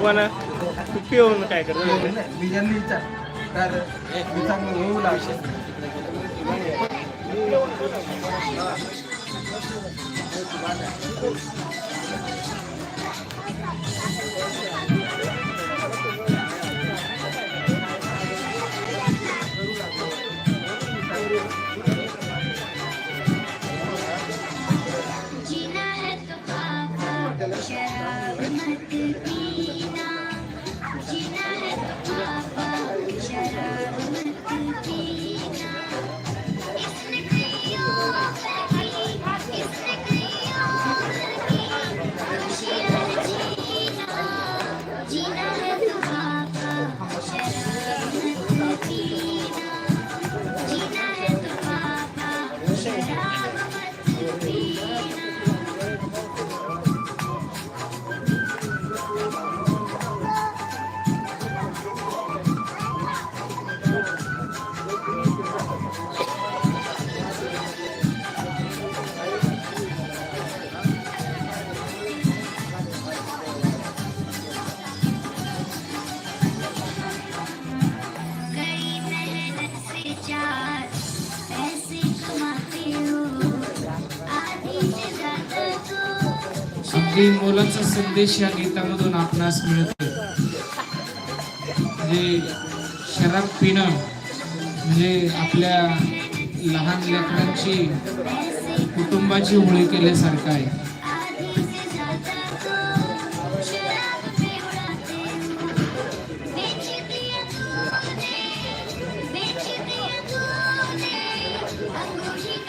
कोण तू पिऊन काय करतो? आपली मोलाचा संदेश या गीतामधून आपणास मिळतो म्हणजे शराब पिणं म्हणजे आपल्या लहान लेकरांची कुटुंबाची होळी केल्यासारखं आहे.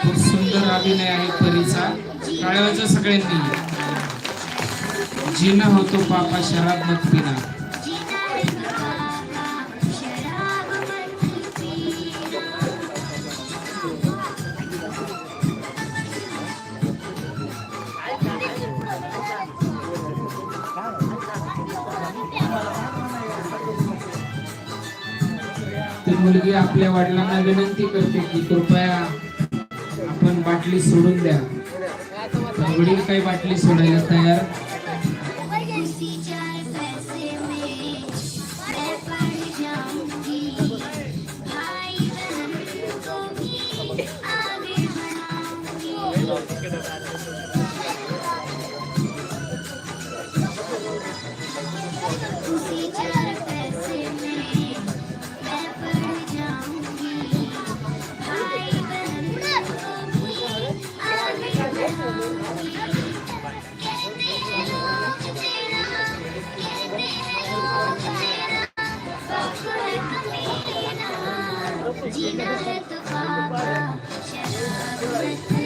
खूप सुंदर अभिनय आहे परीचा. टाळ्याचा सगळ्यांनी. जिना होतो पापा शराब मत पिना। ती मुलगी आपल्या वडिलांना विनंती करते की कृपया आपण बाटली सोडून द्या. वडील काही बाटली सोडायला तयार जीना है तो पापा शराब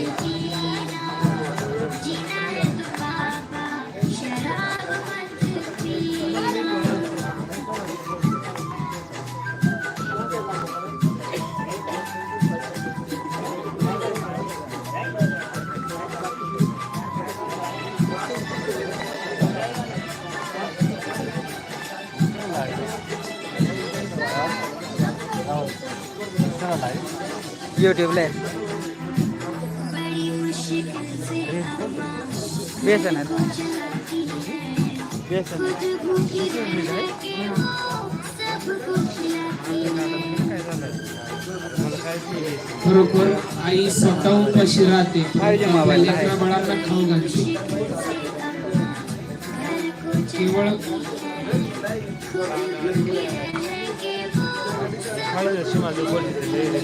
यूट्यूबला आहे. मुश्किल से बेसन आहे. है खरोखर आई स्वतःहून कशी राहते? आहे. आहे. लेकरा बाळांना खाऊ घालते केवळ हळद अशी माझं बोलते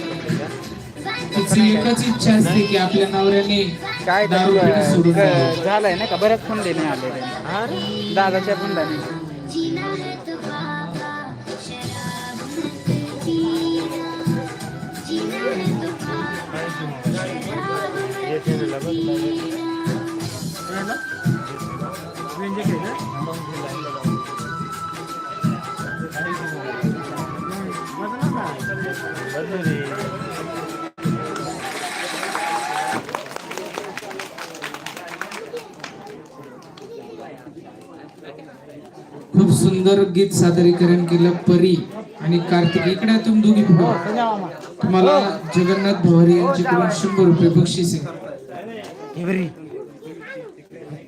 तिची एकच इच्छा असते की आपल्या नवऱ्याने काय दारू पिणं सोडून द्यावं. ते झालंय ना का? बऱ्याच फोन देणे आले दादाच्या पण दाने जीना है तो पापा शराब मत पीना जीना है तो पापा शराब मत पीना खूप सुंदर गीत सादरीकरण केलं परी आणि कार्तिक इकडे तुम्ही दोघी. तुम्हाला जगन्नाथ भवारी यांच्याकडून शंभर रुपये बक्षीस आहे.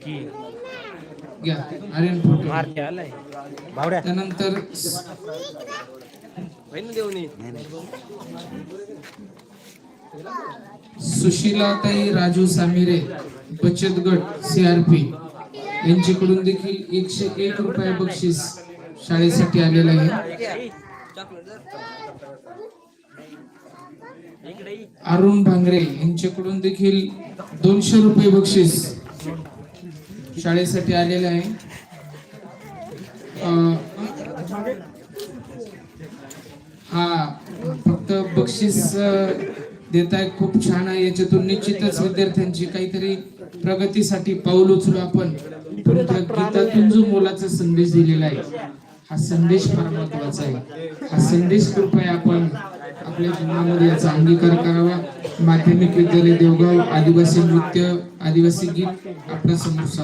की घ्या आर्यन फोटो. मारते सुशीलाताई राजू सामिरे बचत गट सीआरपी यांच्याकडून देखील एकशे एक रुपये बक्षीस शाळेसाठी आलेलं आहे. अरुण भांगरे यांच्याकडून देखील दोनशे रुपये बक्षीस शाळेसाठी आलेलं आहे. हा फक्त बक्षीस देताय खूप छान आहे. याच्यातून निश्चितच विद्यार्थ्यांची काहीतरी प्रगतीसाठी पाऊल उचलू आपण. पण गीतातून जो मोलाचा संदेश दिलेला आहे हा संदेश फार महत्त्वाचा आहे. हा संदेश कृपया आपण आपल्या जीवनामध्ये याचा अंगीकार करावा. माध्यमिक विद्यालय देवगाव आदिवासी नृत्य आदिवासी गीत आपल्यासमोर सादर